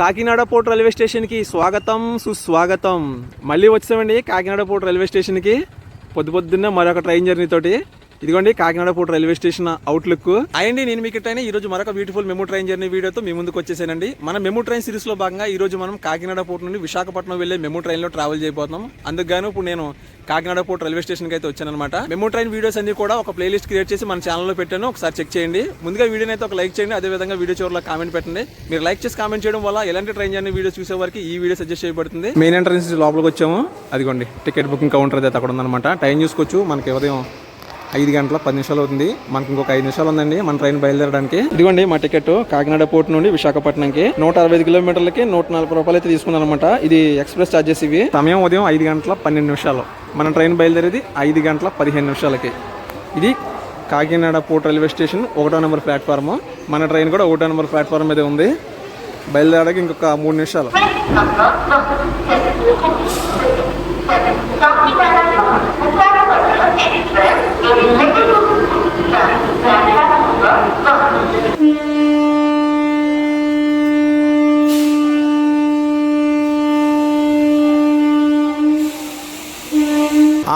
Kakinada port railway స్టేషన్కి స్వాగతం సుస్వాగతం. మళ్ళీ వచ్చామండి కాకినాడ పోర్ట్ రైల్వే స్టేషన్కి. పొద్దు పొద్దున్న మరొక ట్రైన్ జర్నీ తోటి ఇదిగోండి కాకినాడ పూట రైల్వే స్టేషన్ అవుట్లుక్ అయ్యండి నేను మీకు ట్రైన్ ఈ రోజు మరొక బ్యూటిఫుల్ మెమో ట్రైన్ జర్నీ వీడియోతో మీ ముందుకు వచ్చేసానండి. మన మెమో ట్రైన్ సిరీస్లో భాగంగా ఈ రోజు మనం కాకినాడ పూట నుండి విశాఖపట్నం వెళ్ళే మెమో ట్రైన్లో ట్రావెల్ చేయబోతున్నాం. అందుకు గాను ఇప్పుడు నేను కాకినాడ పోర్ట్ రైల్వే స్టేషన్కి అయితే వచ్చాను అనమాట మెమో ట్రైన్ వీడియోస్ అన్ని కూడా ఒక ప్లేలిస్ట్ క్రియేట్ చేసి మన ఛానల్లో పెట్టాను. ఒకసారి చెక్ చేయండి. ముందుగా వీడియోని అయితే ఒక లైక్ చేయండి. అదే విధంగా వీడియో చివరిలో కామెంట్ పెట్టండి. మీరు లైక్ చేసి కామెంట్ చేయడం వల్ల ఎలాంటి ట్రైన్ జర్నీ వీడియో చూసే వరకు ఈ వీడియో సజెస్ట్ చేయబడుతుంది. మెయిన్ ఎంట్రన్స్ లోపలికి వచ్చాము. అదిగోండి టికెట్ బుకింగ్ కౌంటర్ అయితే అక్కడ ఉందన్నమాట. టైం చూసుకోవచ్చు. మనకి ఎవరేమో ఐదు గంటల పది నిమిషాలు అవుతుంది. మనకి ఇంకొక ఐదు నిమిషాలు ఉందండి. మన ట్రైన్ బయలుదేరడానికి. ఇదిగోండి మా టికెట్ కాకినాడ పోర్ట్ నుండి విశాఖపట్నంకి. నూట అరవై ఐదు కిలోమీటర్లకి నూట నలభై రూపాయలు అయితే తీసుకున్నాను అనమాట ఇది ఎక్స్ప్రెస్ ఛార్జెస్ ఇవి. సమయం ఉదయం ఐదు గంటల పన్నెండు నిమిషాలు. మన ట్రైన్ బయలుదేరేది ఐదు గంటల పదిహేను నిమిషాలకి. ఇది కాకినాడ పోర్ట్ రైల్వే స్టేషన్ ఒకటో నెంబర్ ప్లాట్ఫామ్ మన ట్రైన్ కూడా ఒకటో నెంబర్ ప్లాట్ఫామ్ మీద ఉంది. బయలుదేరడానికి ఇంకొక మూడు నిమిషాలు. Thank you.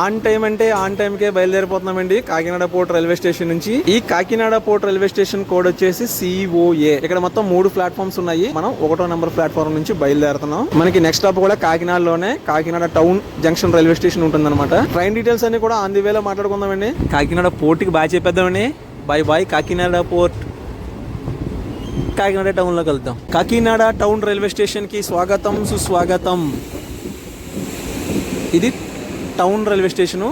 ఆన్ టైం అంటే ఆన్ టైం కే బయలుదేరిపోతున్నామండి కాకినాడ పోర్ట్ రైల్వే స్టేషన్ నుంచి. ఈ Kakinada port railway station code వచ్చేసి సిఓఏ ఇక్కడ మొత్తం మూడు ప్లాట్ఫామ్స్ ఉన్నాయి. మనం ఒకటో నెంబర్ ప్లాట్ఫామ్ నుంచి బయలుదేరుతున్నాం. మనకి నెక్స్ట్ స్టాప్ కూడా కాకినాడలోనే Kakinada town junction railway station ఉంటుందన్నమాట. ట్రైన్ డీటెయిల్స్ అన్ని కూడా ఆన్ ది వేలో మాట్లాడుకుందామండి. కాకినాడ పోర్ట్కి బాగా చెప్పేద్దామండి. Bye bye Kakinada port. Kakinada టౌన్లోకి వెళ్తాం కాకినాడ టౌన్ రైల్వే స్టేషన్కి స్వాగతం సుస్వాగతం. ఇది town railway station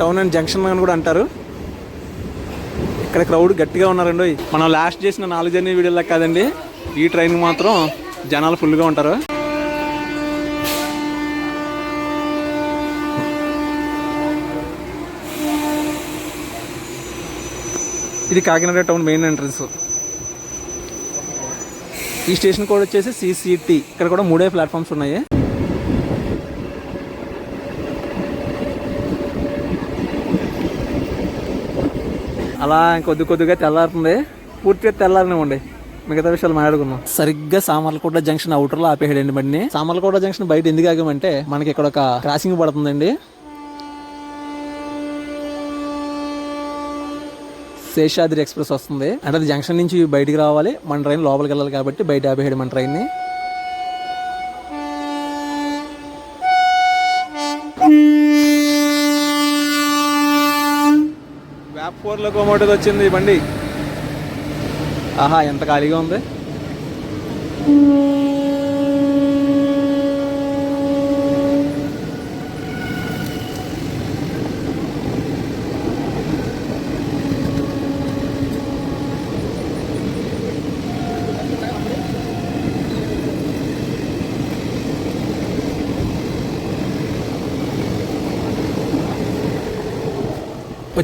town and junction అని కూడా అంటారు. ఇక్కడ క్రౌడ్ గట్టిగా ఉన్నారండి. మనం లాస్ట్ చేసిన నాలుగు జర్నీ వీడియోలా కాదండి. ఈ ట్రైన్ మాత్రం జనాలు ఫుల్గా ఉంటారు. ఇది కాకినాడ టౌన్ మెయిన్ ఎంట్రన్స్. ఈ స్టేషన్ కూడా వచ్చేసి సిసిటి ఇక్కడ కూడా మూడే ప్లాట్ఫామ్స్ ఉన్నాయి. అలా కొద్ది కొద్దిగా తెల్లారుతుంది. పూర్తిగా తెల్లారనివ్వండి. మిగతా విషయాలు మాట్లాడుకున్నాం సరిగ్గా సామర్లకోట జంక్షన్ అవుటర్లో ఆపేయడండి బండిని. సామర్లకోట జంక్షన్ బయట ఎందుకు ఆగామంటే మనకి ఇక్కడ ఒక క్రాసింగ్ పడుతుందండి. శేషాద్రి ఎక్స్ప్రెస్ వస్తుంది. అంటే జంక్షన్ నుంచి బయటికి రావాలి. మన ట్రైన్ లోపలికి వెళ్ళాలి కాబట్టి బయట ఆపేయడం మన ట్రైన్ని. ఫోర్ లోకోమోటివ్ వచ్చింది ఈ బండి. ఆహా ఎంత ఖాళీగా ఉంది?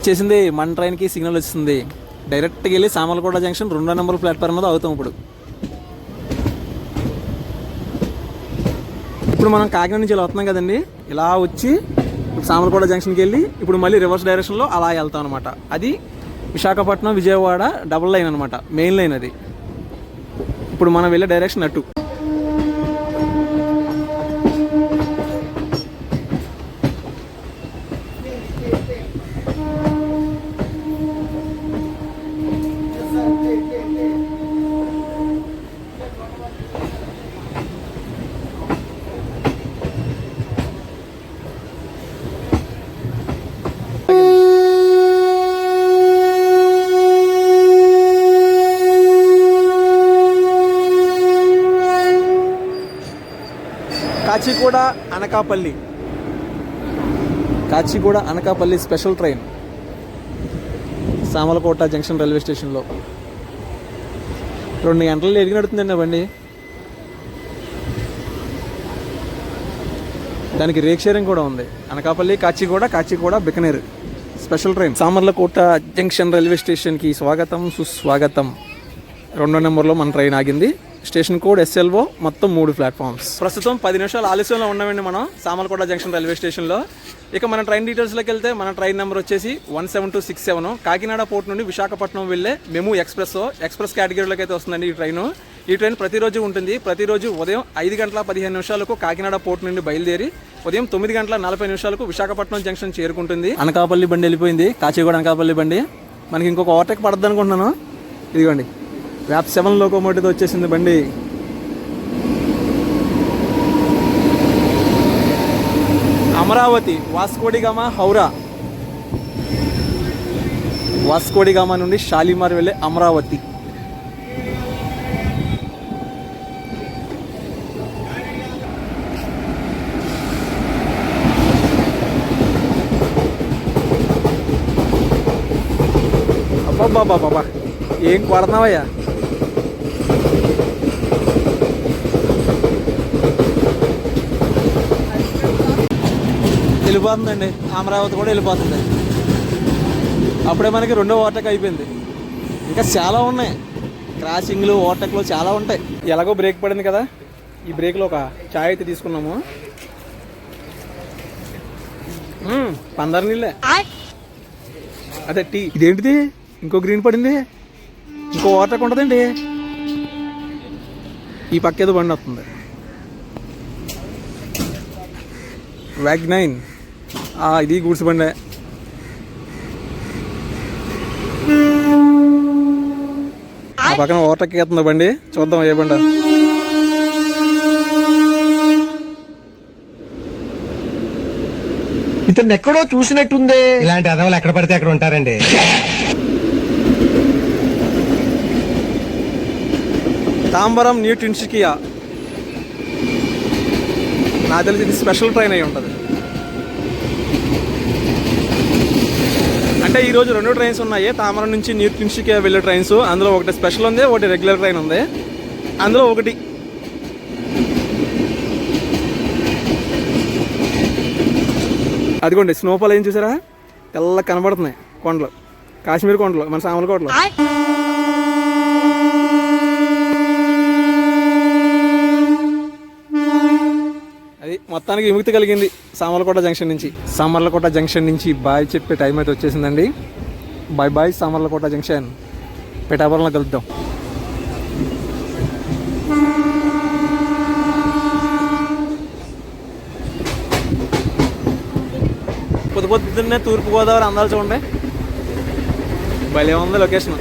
వచ్చేసింది మన ట్రైన్కి సిగ్నల్ వచ్చింది డైరెక్ట్గా వెళ్ళి సామలకోట జంక్షన్ రెండో నెంబర్ ప్లాట్ఫామ్ మీద అవుతాం ఇప్పుడు. ఇప్పుడు మనం కాకినాడ నుంచి ఇలా వస్తున్నాం కదండి. ఇలా వచ్చి సామలకోట జంక్షన్కి వెళ్ళి ఇప్పుడు మళ్ళీ రివర్స్ డైరెక్షన్లో అలా వెళ్తాం అనమాట అది విశాఖపట్నం విజయవాడ డబుల్ లైన్ అనమాట మెయిన్ లైన్ అది. ఇప్పుడు మనం వెళ్ళే డైరెక్షన్ అటు. Kacheguda Anakapalli. Kacheguda Anakapalli special train. Samalkot junction railway స్టేషన్లో. రెండు గంటలు ఎరిగి నడుతుందండి బండి. దానికి రేక్ షేరింగ్ కూడా ఉంది. Anakapalli Kacheguda Kacheguda Bikaner. Special train. Samarlakota junction railway స్టేషన్కి స్వాగతం సుస్వాగతం. రెండో నెంబర్లో మన ట్రైన్ ఆగింది. స్టేషన్ కోడ్ ఎస్ఎల్ఓ మొత్తం మూడు ప్లాట్ఫామ్స్. ప్రస్తుతం పది నిమిషాలు ఆలస్యంలో ఉన్నామండి మనం సామర్లకోట జంక్షన్ రైల్వే స్టేషన్లో. ఇక మన ట్రైన్ డీటెయిల్స్లోకి వెళ్తే మన ట్రైన్ నెంబర్ వచ్చేసి one seven two six seven. Kakinada port నుండి విశాఖపట్నం వెళ్ళే మెము ఎక్స్ప్రెస్ ఎక్స్ప్రెస్ కేటగిరీలోకి అయితే వస్తుందండి ఈ ట్రైన్. ఈ ట్రైన్ ప్రతిరోజు ఉంటుంది. ప్రతిరోజు ఉదయం ఐదు గంటల పదిహేను నిమిషాలకు కాకినాడ పోర్ట్ నుండి బయలుదేరి ఉదయం తొమ్మిది గంటల నలభై నిమిషాలకు విశాఖపట్నం జంక్షన్ చేరుకుంటుంది. అనకాపల్లి బండి వెళ్ళిపోయింది. కాచిగూడ అనకాపల్లి బండి. మనకి ఇంకొక ఓవర్టేక్ పడద్దు అనుకుంటున్నాను. ఇదిగోండి. వ్యాప్ సెవెన్ లోకోమోటివ్ వచ్చేసింది బండి. అమరావతి వాస్కోడిగామా హౌరా. వాస్కోడిగామా నుండి షాలిమార్ వెళ్ళే అమరావతి. అబ్బాబ్బా బాబా ఏం కొడతావయ్యా? వెళ్ళిపోతుందండి. అమరావతి కూడా వెళ్ళిపోతుంది. అప్పుడే మనకి రెండో ఓవర్టేక్ అయిపోయింది. ఇంకా చాలా ఉన్నాయి. క్రాసింగ్లు ఓవర్టేక్లు చాలా ఉంటాయి. ఎలాగో బ్రేక్ పడింది కదా. ఈ బ్రేక్లో ఒక చాయ్ అయితే తీసుకున్నాము. పందరు నీళ్ళే. అదే టీ. ఇదేంటిది? ఇంకో గ్రీన్ పడింది. ఇంకో ఓవర్టేక్ ఉంటుందండి. ఈ పక్క ఏదో బండి వస్తుంది. వ్యాగ్ నైన్ ఇది గూడ్స్ బండే ఆ పక్కన ఓవర్టేక్ ఎత్తుంది బండి చూద్దాం ఏ బండి ఇతను ఎక్కడో చూసినట్టుందే ఇలాంటి అదవులు ఎక్కడ పడితే అక్కడ ఉంటారండి తాంబరం న్యూ టిన్షికియా నాకు తెలిసి ఇది స్పెషల్ ట్రైన్ అయి ఉంటుంది అంటే ఈ రోజు రెండు ట్రైన్స్ ఉన్నాయి. తామరం నుంచి న్యూ టిన్షికియా వెళ్ళే ట్రైన్స్ అందులో ఒకటి స్పెషల్ ఉంది ఒకటి రెగ్యులర్ ట్రైన్ ఉంది. అందులో ఒకటి అదిగోండి స్నోఫాల్ ఏం చూసారా? తెల్ల కనబడుతున్నాయి కొండలు. కాశ్మీర్ కొండలు మన సామలకోటలో అది మొత్తానికి విముక్తి కలిగింది సామర్లకోట జంక్షన్ నుంచి. సామర్లకోట జంక్షన్ నుంచి బాయ్ చెప్పే టైం అయితే వచ్చేసిందండి. Bye bye Samarlakota junction. పిఠాపురంలో కలుద్దాం. పొద్దు పొద్దున్నే తూర్పుగోదావరి అందాలు చూడండి. భలే ఉంది location.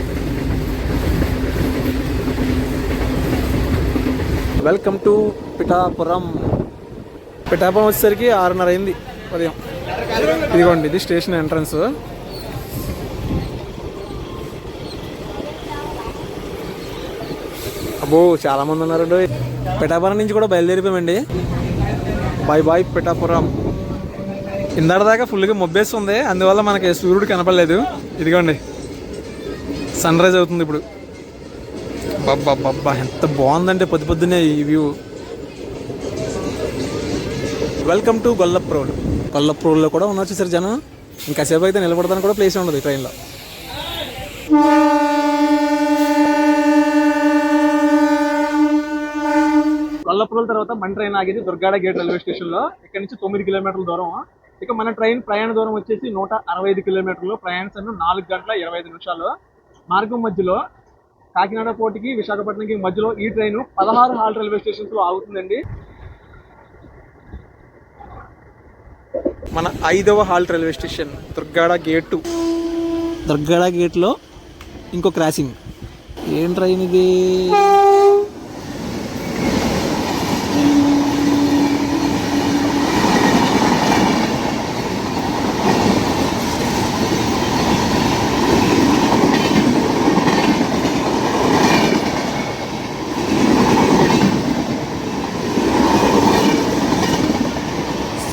Welcome to Pithapuram Pithapuram వచ్చేసరికి ఆరున్నర అయింది ఉదయం. ఇదిగోండి ఇది స్టేషన్ ఎంట్రన్స్. అబ్బో చాలా మంది ఉన్నారండి. పిఠాపురం నుంచి కూడా బయలుదేరిపోయామండి. Bye bye Pithapuram. ఇందాక దాకా ఫుల్గా మొబ్బేస్తుంది అందువల్ల మనకి సూర్యుడు కనపడలేదు. ఇదిగోండి సన్ రైజ్ అవుతుంది ఇప్పుడు. బాబా బాబా ఎంత బాగుందంటే పొద్దు పొద్దునే ఈ వ్యూ. వెల్కమ్ టు గొల్లప్రోడ్ గొల్లప్రోడ్లో కూడా ఉన్నారు చూసారు జనం. ఇంకాసేపు అయితే నిలబడడానికి కూడా ప్లేస్ ఉండదు ఈ ట్రైన్లో గొల్లప్రోల్ తర్వాత మన ట్రైన్ ఆగేది దుర్గాడ గేట్ రైల్వే స్టేషన్లో ఇక్కడ నుంచి తొమ్మిది కిలోమీటర్ల దూరం. ఇక మన ట్రైన్ ప్రయాణ దూరం వచ్చేసి నూట అరవై ఐదు కిలోమీటర్లు. ప్రయాణ సమయం నాలుగు గంటల ఇరవై ఐదు నిమిషాలు. మార్గం మధ్యలో కాకినాడ పోర్టుకి విశాఖపట్నంకి మధ్యలో ఈ ట్రైన్ పదహారు హాల్ రైల్వే స్టేషన్స్లో ఆగుతుందండి. మన ఐదవ halt railway station Durgada gate. Durgada గేట్లో ఇంకో క్రాసింగ్. ఏం ట్రైన్ ఇది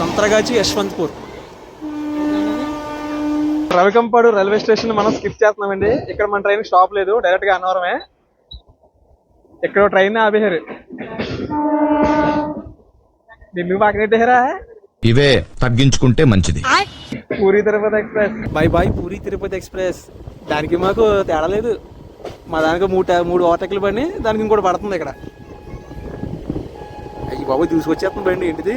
సంత్రగాచి యశ్వంత్పూర్. రవికంపాడు రైల్వే స్టేషన్ మనం స్కిప్ చేస్తున్నామండి. ఇక్కడ మన ట్రైన్ స్టాప్ లేదు డైరెక్ట్గా అన్నవరమే. ఇక్కడ ట్రైన్ ఆపేశారు. ఢిల్లీ పక్కన పెట్టేశారా ఇవే తగ్గించుకుంటే మంచిది. Puri Tirupati express. Bye bye Puri Tirupati express. దానికి మాకు తేడా లేదు. మా దానికి మూడు మూడు ఓవర్టేక్లు పడి దానికి ఇంకోటి పడుతుంది ఇక్కడ. అయ్యి బాబు తీసుకొచ్చేస్తుంది బండి. ఏంటిది?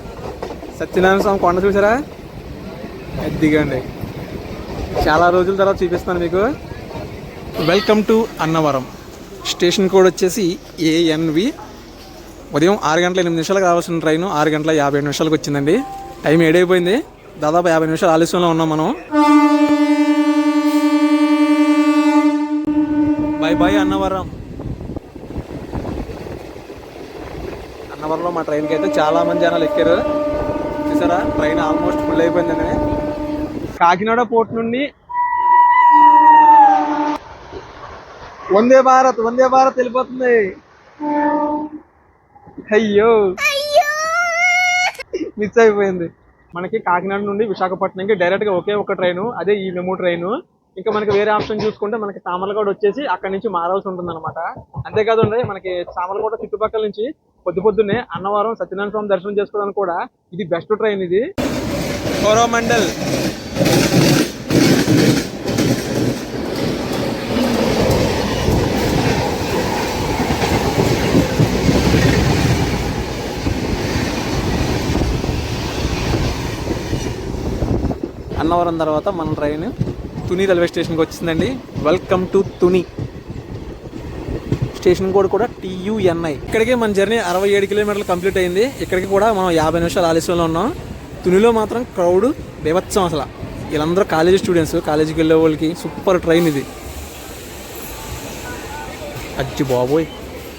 సత్యనారాయణ స్వామి కొండ చూసారా? దిగండి చాలా రోజుల తర్వాత చూపిస్తాను మీకు. Welcome to Annavaram. Station code వచ్చేసి ఏఎన్వి ఉదయం ఆరు గంటల ఎనిమిది నిమిషాలకు రావాల్సిన ట్రైన్ ఆరు గంటల యాభై ఏడు నిమిషాలకు వచ్చిందండి. టైం ఏడైపోయింది దాదాపు యాభై నిమిషాలు ఆలస్యంలో ఉన్నాం మనం. Bye bye Annavaram. అన్నవరంలో మా ట్రైన్కి అయితే చాలా మంది జనాలు ఎక్కారు. చూసారా? ట్రైన్ ఆల్మోస్ట్ ఫుల్ అయిపోయిందండి కాకినాడ పోర్ట్ నుండి వందే భారత్ వందే భారత్ వెళ్ళిపోతుంది. అయ్యో. మిస్ అయిపోయింది. మనకి కాకినాడ నుండి విశాఖపట్నంకి డైరెక్ట్గా ఒకే ఒక ట్రైన్ అదే ఈ మెమో ట్రైన్. ఇంకా మనకి వేరే ఆప్షన్ చూసుకుంటే మనకి సామర్లకోట వచ్చేసి అక్కడ నుంచి మారాల్సి ఉంటుంది అనమాట అంతేకాదండి మనకి సామర్లకోట చుట్టుపక్కల నుంచి పొద్దు పొద్దున్నే అన్నవరం సత్యనారాయణ స్వామి దర్శనం చేసుకోవడానికి కూడా ఇది బెస్ట్ ట్రైన్ ఇది. కోరోమండల్. అన్నవరం తర్వాత మన ట్రైన్. తుని రైల్వే స్టేషన్కి వచ్చిందండి. Welcome to Tuni. Station code కూడా టీయుఎన్ఐ ఇక్కడికి మన జర్నీ అరవై ఏడు కిలోమీటర్లు కంప్లీట్ అయింది. ఇక్కడికి కూడా మనం యాభై నిమిషాలు ఆలస్యంలో ఉన్నాం. తునిలో మాత్రం క్రౌడ్ బీభత్సం అసలు. వీళ్ళందరూ కాలేజీ స్టూడెంట్స్ కాలేజీకి వెళ్ళే వాళ్ళకి సూపర్ ట్రైన్ ఇది. అచ్చి బాబోయ్.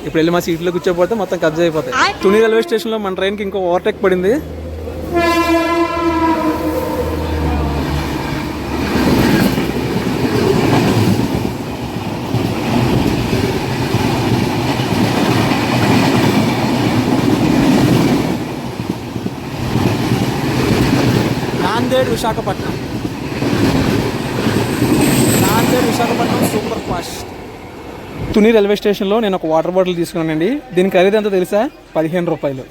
ఇప్పుడు వెళ్ళి మా సీట్లో కూర్చోపోతే మొత్తం కబ్జా అయిపోతాయి. తుని రైల్వే స్టేషన్లో మన ట్రైన్కి ఇంకో ఓవర్టేక్ పడింది Nanded Visakhapatnam. Nanded Visakhapatnam super fast. Tuni railway స్టేషన్లో నేను ఒక వాటర్ బాటిల్ తీసుకున్నానండి. దీని ఖరీదు ఎంత తెలుసా? పదిహేను రూపాయలు.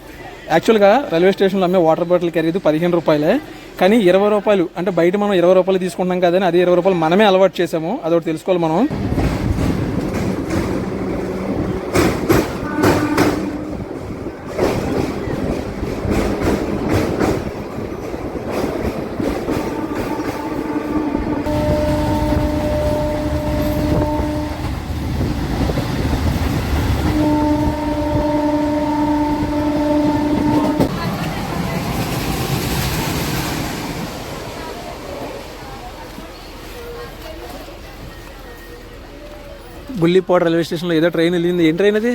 యాక్చువల్గా రైల్వే స్టేషన్లో అమ్మే వాటర్ బాటిల్ ఖరీదు పదిహేను రూపాయలే. కానీ ఇరవై రూపాయలు అంటే బయట మనం ఇరవై రూపాయలు తీసుకుంటాం కదని అదే ఇరవై రూపాయలు మనమే అలవాటు చేసాము. అదొకటి తెలుసుకోవాలి మనం. బుల్లిపోట రైల్వే స్టేషన్లో ఏదో ట్రైన్ వెళ్ళింది. ఏం ట్రైన్ అది?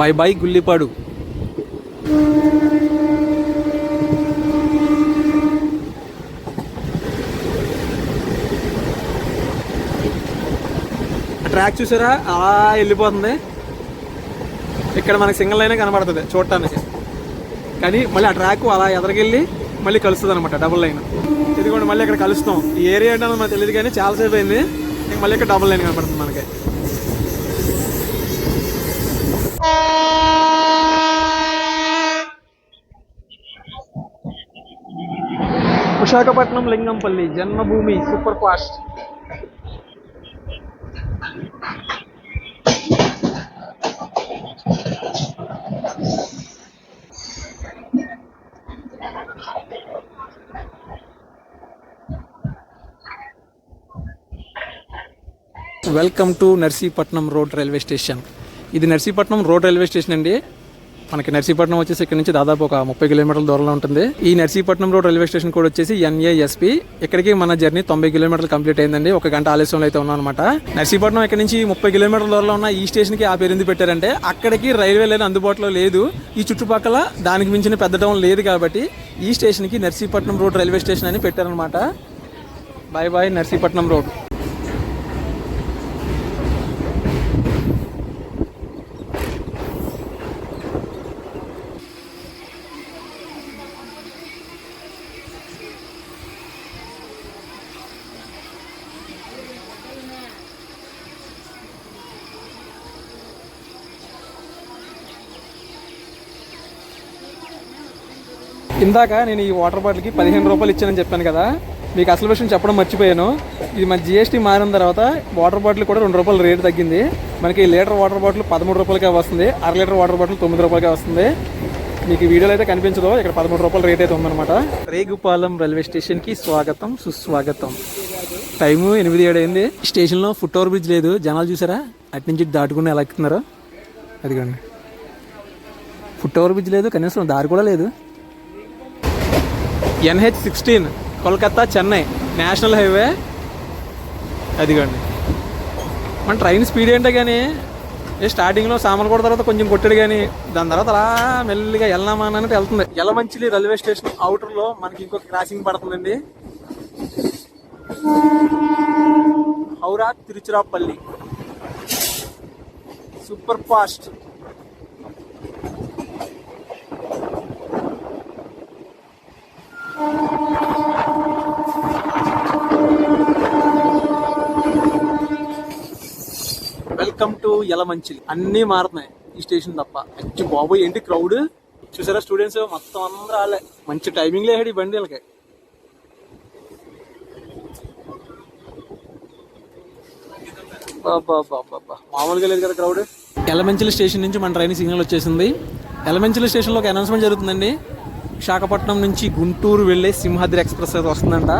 By by Gullipadu. ట్రాక్ చూసారా? అలా వెళ్ళిపోతుంది. ఇక్కడ మనకి సింగిల్ లైనే కనబడుతుంది చూడటానికి. కానీ మళ్ళీ ఆ ట్రాక్ అలా ఎదరికెళ్ళి మళ్ళీ కలుస్తుంది అనమాట డబుల్ లైన్ ఇదిగోండి మళ్ళీ ఇక్కడ కలుస్తాం ఈ ఏరియా ఏంటో మనకు తెలియదు కానీ చాలాసేపు అయింది. మళ్ళీ ఇక్కడ డబుల్ లైన్ కనపడుతుంది మనకి. Visakhapatnam Lingampalli Janmabhoomi super fast welcome to Narsipatnam road railway station. ఇది నర్సీపట్నం రోడ్ రైల్వే స్టేషన్ అండి. మనకి నర్సీపట్నం వచ్చేసి ఇక్కడ నుంచి దాదాపు ఒక ముప్పై కిలోమీటర్ల దూరంలో ఉంటుంది. ఈ నర్సీపట్నం రోడ్ రైల్వే స్టేషన్ కూడా వచ్చేసి ఎన్ఏఎస్పి. ఇక్కడికి మన జర్నీ తొంభై కిలోమీటర్లు కంప్లీట్ అయిందండి. ఒక గంట ఆలస్యంలో అయితే ఉన్నాం అనమాట నర్సీపట్నం ఇక్కడ నుంచి ముప్పై కిలోమీటర్ల దూరంలో ఉన్న ఈ స్టేషన్కి ఆ పేరు ఎందుకు పెట్టారంటే అక్కడికి రైల్వే లైన్ అందుబాటులో లేదు. ఈ చుట్టుపక్కల దానికి మించిన పెద్ద టౌన్ లేదు కాబట్టి ఈ స్టేషన్కి నర్సీపట్నం రోడ్ రైల్వే స్టేషన్ అని పెట్టారనమాట బాయ్ బాయ్ నర్సీపట్నం రోడ్. ఇందాక నేను ఈ వాటర్ బాటిల్కి పదిహేను రూపాయలు ఇచ్చానని చెప్పాను కదా మీకు అసలు విషయం చెప్పడం మర్చిపోయాను. ఇది మన జిఎస్టీ మారిన తర్వాత వాటర్ బాటిల్ కూడా రెండు రూపాయలు రేటు తగ్గింది. మనకి లీటర్ వాటర్ బాటిల్ పదమూడు రూపాయలకే వస్తుంది అర లీటర్ వాటర్ బాటిల్ తొమ్మిది రూపాయలకే వస్తుంది. మీకు వీడియోలో అయితే కనిపించదు ఇక్కడ పదమూడు రూపాయల రేట్ అయితే ఉందన్నమాట. రేగుపాలెం రైల్వే స్టేషన్కి స్వాగతం సుస్వాగతం. టైము ఎనిమిది ఏడు అయింది. స్టేషన్లో ఫుట్ ఓవర్ బ్రిడ్జ్ లేదు. జనాలు చూసారా? అటు నుంచి దాటుకుని ఎలా ఎక్కుతున్నారు? అదిగోండి. ఫుట్ ఓవర్ బ్రిడ్జ్ లేదు కనీసం దారి కూడా లేదు. NH sixteen Kolkata Chennai national highway. అదిగోండి. మన ట్రైన్ స్పీడ్ ఏంటో కానీ ఏ స్టార్టింగ్లో సామాన్ కూడా తర్వాత కొంచెం కొట్టాడు కానీ దాని తర్వాత అలా మెల్లిగా వెళ్ళామా అన్నట్టు వెళ్తుంది. ఎలమంచిలి రైల్వే స్టేషన్ అవుటర్లో మనకి ఇంకొక క్రాసింగ్ పడుతుందండి. Howrah Tiruchirappalli. Super fast welcome to Yelamanchili. అన్నీ మారుతున్నాయి. ఈ స్టేషన్ తప్ప. అచ్చి బాబోయ్ ఏంటి క్రౌడ్ చూసారా స్టూడెంట్స్ మొత్తం అందరూ వాళ్ళే మంచి టైమింగ్ లేడు ఈ బండి వీళ్ళకి. మామూలుగా లేదు కదా క్రౌడ్ ఎలమంచిలి స్టేషన్ నుంచి మన ట్రైన్ సిగ్నల్ వచ్చేసింది. ఎలమంచిలి స్టేషన్లో ఒక అనౌన్స్మెంట్ జరుగుతుందండి. విశాఖపట్నం నుంచి గుంటూరు వెళ్ళే సింహాద్రి ఎక్స్ప్రెస్ అయితే వస్తుందంట.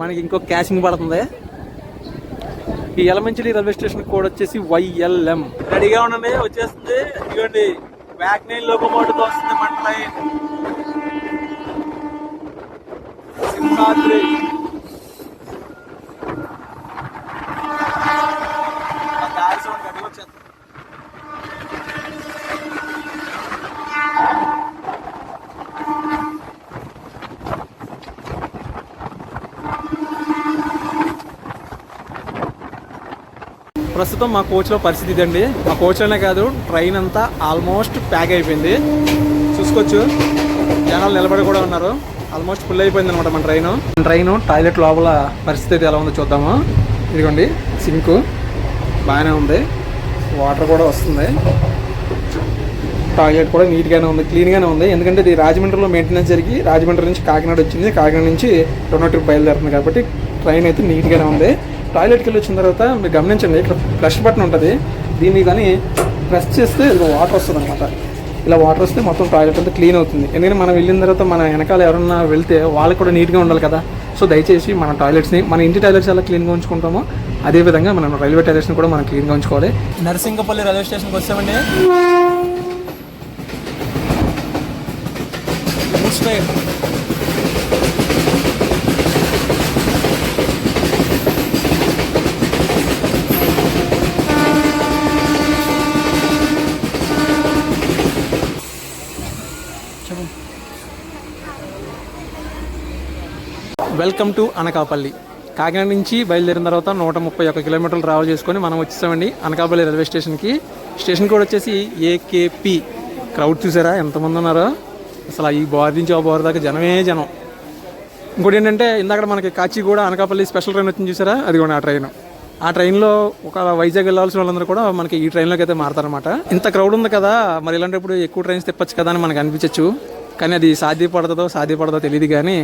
మనకి ఇంకో క్యాషింగ్ పడుతుంది. ఈ ఎలమంచిలి రైల్వే స్టేషన్ కోడ్ వచ్చేసి వైఎల్ఎం రెడీగా ఉండండి వచ్చేస్తుంది. ఇదిగోండి బ్యాక్ నైన్ లోకోమోటివ్ వస్తుంది మన ట్రైన్. సింహాద్రి ఆ గాలి sound గట్టిగా వచ్చేస్తుంది. ప్రస్తుతం మా కోచ్లో పరిస్థితి ఇదండి. మా కోచ్లోనే కాదు ట్రైన్ అంతా ఆల్మోస్ట్ ప్యాక్ అయిపోయింది. చూసుకోవచ్చు. జనాలు నిలబడి కూడా ఉన్నారు. ఆల్మోస్ట్ ఫుల్ అయిపోయింది అనమాట మన ట్రైన్ ట్రైన్ టాయిలెట్ లోపల పరిస్థితి అయితే ఎలా ఉందో చూద్దాము. ఇదిగోండి సింక్ బాగానే ఉంది. వాటర్ కూడా వస్తుంది. టాయిలెట్ కూడా నీట్గానే ఉంది క్లీన్గానే ఉంది. ఎందుకంటే ఇది రాజమండ్రిలో మెయింటెనెన్స్ జరిగి రాజమండ్రి నుంచి కాకినాడ వచ్చింది. కాకినాడ నుంచి రెండో ట్రిప్ బయలుదేరుతుంది కాబట్టి ట్రైన్ అయితే నీట్గానే ఉంది. టాయిలెట్కి వెళ్ళి వచ్చిన తర్వాత మీరు గమనించండి ఇక్కడ ఫ్లష్ బటన్ ఉంటుంది. దీన్ని కానీ ప్రెస్ చేస్తే ఇది వాటర్ వస్తుంది అనమాట ఇలా వాటర్ వస్తే మొత్తం టాయిలెట్ అంతా క్లీన్ అవుతుంది. ఎందుకంటే మనం వెళ్ళిన తర్వాత మన వెనకాల ఎవరన్నా వెళ్తే వాళ్ళకి కూడా నీట్గా ఉండాలి కదా. సో దయచేసి మన టాయిలెట్స్ని మన ఇంటి టాయిలెట్స్ ఎలా క్లీన్గా ఉంచుకుంటామో అదే విధంగా మనం రైల్వే టాయిలెట్స్ని కూడా మనం క్లీన్గా ఉంచుకోవాలి. నరసింగపల్లి రైల్వే స్టేషన్కి వచ్చామండి. Straight welcome to Anakapalli. Kakinada నుంచి బయలుదేరిన తర్వాత నూట ముప్పై ఒక్క కిలోమీటర్లు ట్రావెల్ చేసుకొని మనం వచ్చేసామండి అనకాపల్లి రైల్వే స్టేషన్కి స్టేషన్ కూడా వచ్చేసి ఏకేపి క్రౌడ్ చూసారా? ఎంతమంది ఉన్నారో? అసలు ఈ బోర్ నుంచి ఆ బోర్ దాకా జనమే జనం. ఇంకోటి ఏంటంటే ఇందాక మనకి కాచి కూడా అనకాపల్లి స్పెషల్ ట్రైన్ వచ్చింది చూసారా? అది కూడా ఆ ట్రైన్ ఆ ట్రైన్లో ఒక వైజాగ్ వెళ్ళాల్సిన వాళ్ళందరూ కూడా మనకి ఈ ట్రైన్లోకి అయితే మారతారనమాట ఇంత క్రౌడ్ ఉంది కదా మరి ఇలాంటప్పుడు ఎక్కువ ట్రైన్స్ తెప్పచ్చు కదా అని మనకు అనిపించవచ్చు కానీ అది సాధ్యపడదో సాధ్యపడదో తెలియదు కానీ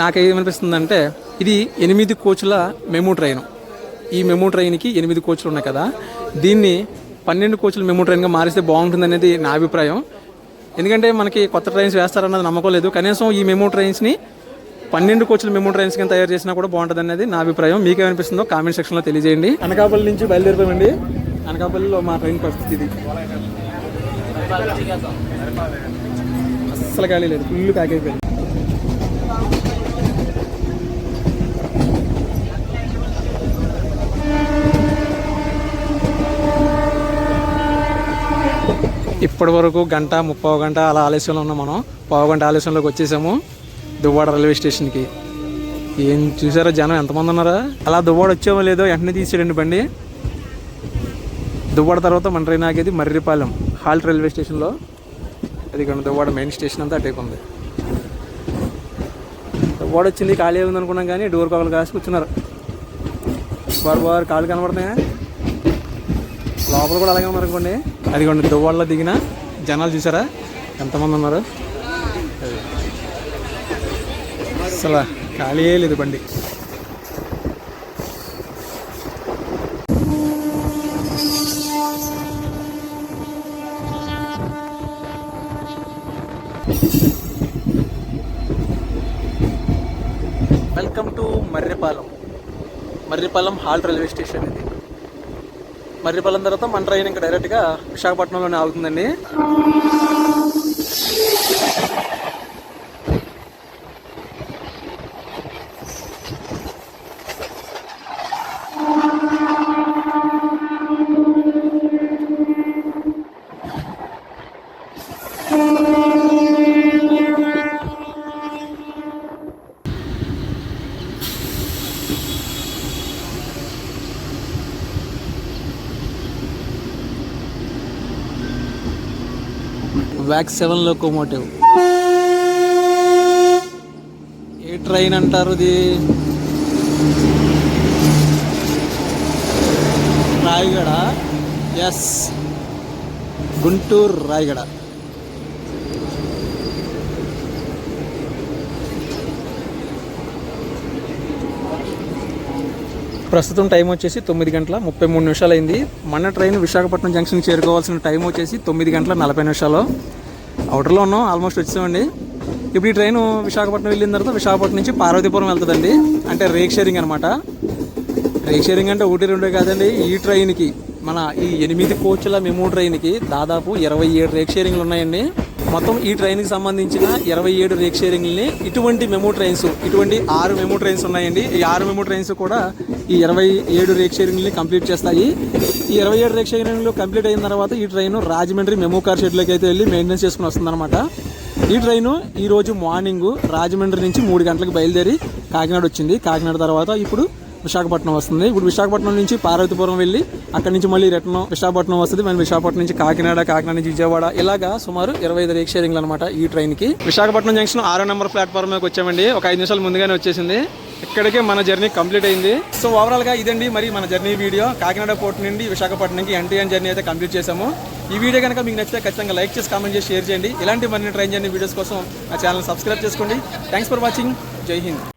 నాకేమనిపిస్తుందంటే ఇది ఎనిమిది కోచ్ల మెమూ ట్రైన్. ఈ మెమూ ట్రైన్కి ఎనిమిది కోచ్లు ఉన్నాయి కదా. దీన్ని పన్నెండు కోచ్ల మెమూ ట్రైన్గా మారిస్తే బాగుంటుంది అనేది నా అభిప్రాయం. ఎందుకంటే మనకి కొత్త ట్రైన్స్ వేస్తారన్నది నమ్మకం లేదు. కనీసం ఈ మెమూ ట్రైన్స్ని పన్నెండు కోచ్ల మెమో ట్రైన్స్ కింద తయారు చేసినా కూడా బాగుంటుంది అనేది నా అభిప్రాయం. మీకు ఏమనిపిస్తుందో కామెంట్ సెక్షన్లో తెలియజేయండి. అనకాపల్లి నుంచి బయలుదేరిపోయామండి. అనకాపల్లిలో మా ట్రైన్ పరిస్థితి ఇది. అస్సలు ఖాళీ లేదు. ఫుల్ ప్యాక్ అయిపోయింది ఇప్పటి వరకు గంట ముప్పై గంట అలా ఆలస్యంలో ఉన్నాం మనం. పావు గంట ఆలస్యంలోకి వచ్చేసాము దువ్వాడ రైల్వే స్టేషన్కి. ఏం చూసారా జనం? ఎంతమంది ఉన్నారా? అలా దువ్వాడ వచ్చామో లేదో వెంటనే తీసేయండి బండి. దువ్వాడ తర్వాత మన ట్రైన్ ఆగేది మర్రిపాలెం హాల్ట్ రైల్వే స్టేషన్లో. అది ఇక్కడ దువ్వాడ మెయిన్ స్టేషన్ అంతా అటే ఉంది. దువ్వాడ వచ్చింది ఖాళీ ఉంది అనుకున్నాం కానీ డోర్ కావాలి కాసి కూర్చున్నారు వారు వారు కాళ్ళు కనబడుతున్నాయా? లోపల కూడా అలాగే ఉన్నారు అనుకోండి. అది కొన్ని దిగిన జనాలు చూసారా? ఎంతమంది ఉన్నారు? అసలు ఖాళీయే లేదు బండి. Welcome to Marripalem. Marripalem halt railway station ఇది. మర్రిపల్లం తర్వాత మన ట్రైన్ ఇంకా డైరెక్ట్గా విశాఖపట్నంలోనే ఆగుతుందండి. Back seven locomotive. ఏ ట్రైన్ అంటారు ఇది? రాయగడ. ఎస్ గుంటూరు రాయగడ. ప్రస్తుతం టైం వచ్చేసి తొమ్మిది గంటల ముప్పై మూడు నిమిషాలు అయింది మన ట్రైన్ విశాఖపట్నం జంక్షన్కి చేరుకోవాల్సిన టైం వచ్చేసి తొమ్మిది గంటల నలభై నిమిషాలు. అవుటర్లో ఉన్నాం ఆల్మోస్ట్ వచ్చామండి ఇప్పుడు ఈ ట్రైన్ విశాఖపట్నం వెళ్ళిన తర్వాత విశాఖపట్నం నుంచి పార్వతీపురం వెళ్తుందండి. అంటే రేక్ షేరింగ్ అనమాట రేక్ షేరింగ్ అంటే ఒకటి రెండే కాదండి. ఈ ట్రైన్కి మన ఈ ఎనిమిది కోచ్ల మెమో ట్రైన్కి దాదాపు ఇరవై ఏడు రేక్ షేరింగ్లు ఉన్నాయండి. మొత్తం ఈ ట్రైన్కి సంబంధించిన ఇరవై ఏడు రేక్ షేరింగ్ని ఇటువంటి మెమో ట్రైన్స్ ఇటువంటి ఆరు మెమో ట్రైన్స్ ఉన్నాయండి. ఈ ఆరు మెమో ట్రైన్స్ కూడా ఈ ఇరవై ఏడు రేక్ షేరింగ్ని కంప్లీట్ చేస్తాయి. ఈ ఇరవై ఏడు రేక్ షేరింగ్లు కంప్లీట్ అయిన తర్వాత ఈ ట్రైన్ రాజమండ్రి మెమో కార్ షెడ్లోకి అయితే వెళ్ళి మెయింటెనెన్స్ చేసుకుని వస్తుందన్నమాట. ఈ ట్రైన్ ఈరోజు మార్నింగు మార్నింగ్ రాజమండ్రి నుంచి మూడు గంటలకు బయలుదేరి కాకినాడ వచ్చింది. కాకినాడ తర్వాత ఇప్పుడు విశాఖపట్నం వస్తుంది. ఇప్పుడు విశాఖపట్నం నుంచి పార్వతీపురం వెళ్ళి అక్కడి నుంచి మళ్ళీ రిటర్న్ విశాఖపట్నం వస్తుంది. మళ్ళీ విశాఖపట్నం నుంచి కాకినాడ కాకినాడ నుంచి విజయవాడ ఇలాగా సుమారు ఇరవై ఐదు రేక్ షేరింగ్లు అనమాట ఈ ట్రైన్కి విశాఖపట్నం జంక్షన్ ఆరో నెంబర్ ప్లాట్ఫామ్ మీదకి వచ్చామండి. ఒక ఐదు నిమిషాలు ముందుగానే వచ్చేసింది. ఇక్కడికే మన జర్నీ కంప్లీట్ అయింది. సో ఓవరాల్గా ఇదండి మరి మన జర్నీ వీడియో. కాకినాడ పోర్ట్ నుండి విశాఖపట్నంకి ఎన్టీఎన్ జర్నీ అయితే కంప్లీట్ చేసాము ఈ వీడియో కనుక మీకు నచ్చితే ఖచ్చితంగా లైక్ చేసి కామెంట్ చేసి షేర్ చేయండి. ఇలాంటి మరిన్ని ట్రైన్ జర్నీ వీడియోస్ కోసం ఆ ఛానల్ సబ్స్క్రైబ్ చేసుకోండి. Thanks for watching. Jai Hind.